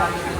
감사합니다.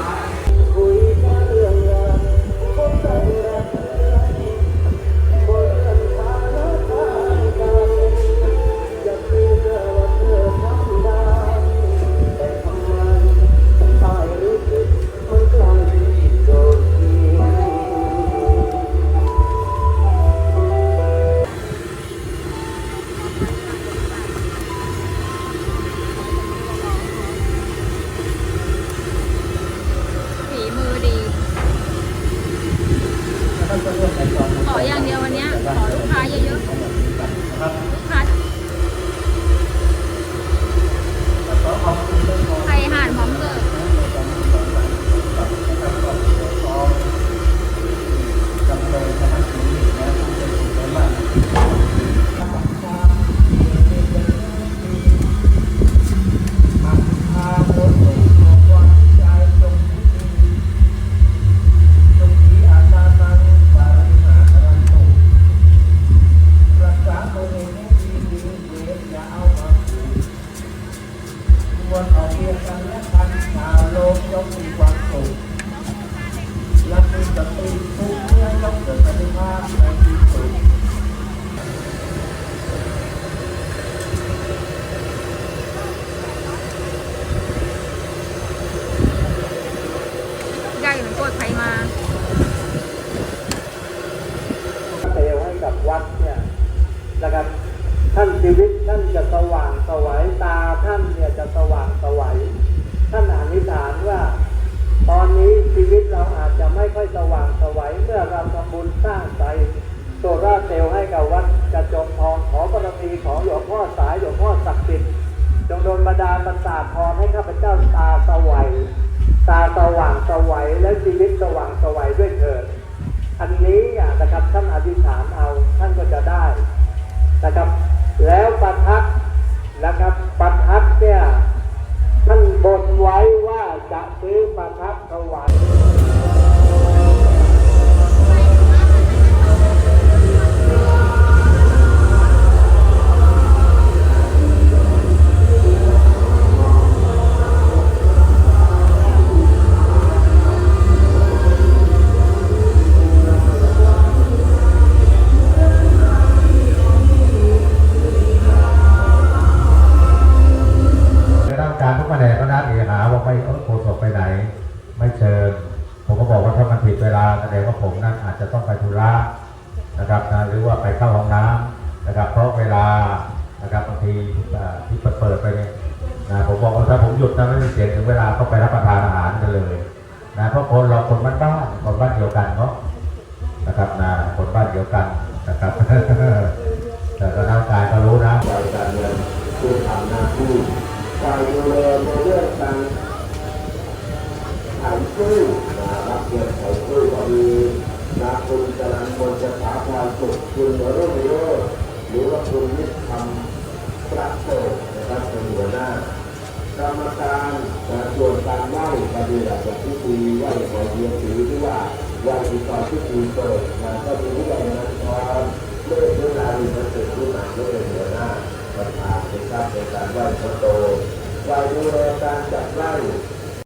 ขออย่างเดียววันนี้ขอลูก ย่อมมีความสุขและมีสติทุกเมื่อย่อมเกิดปฏิภาณในที่สุดใหมืนกดใครมาเตวให้กับวัดเนี่ยนะครับท่านชีวิตท่านจะสว่างสวัยตาท่านเนี่ยจะสว่าง ชีวิตเราอาจจะไม่ค่อยสว่างสวัยเมื่อเราทำบุญสร้างใจโซล่าเซลให้กับวัดกระจงทองขอบารมีของหลวงพ่อสายหลวงพ่อศักดิ์สิทธิ์จงโดนบันดาลประสาทพรให้ข้าพเจ้าตาสวัยตาสว่างสวัยและชีวิตสว่างสวัยด้วยเถิดอันนี้ ผิดเวลาแสดงว่าผมนั้นอาจจะต้องไปธุระนะครับนะหรือว่าไปเข้าห้องน้ำนะครับ เพราะเวลานะครับบางทีที่เปิดเปิดไปเนี่ยนะผมบอกว่าถ้าผมหยุดนะไม่มีเสียงถึงเวลาก็ไปรับประทานอาหารกันเลยนะเพราะคนเราคนบ้านบ้านคนบ้านเดียวกันเนาะนะครับนะคนบ้านเดียวกันนะครับแต่ก็น้ำกายก็รู้นะการเงินผู้ทำหน้าที่ฝ่ายดูแลในเรื่องการ ปลุกคุณวรุ่งโรจน์หรือว่าคุณนิธรรมประโสดนะครับเป็นหัวหน้ากรรมการส่วนการไหว้ปฏิบัติพิธีไหว้ขอเยียงถือที่ว่าไหว้ติดต่อพิธีเปิดนะก็มีผู้ใหญ่นันทรเมื่อเวลาดีมันเกิดขึ้นมาเมื่อเป็นหัวหน้าประธานนะครันการไหว้พระโตไหว้ดูแลการจัดไหว้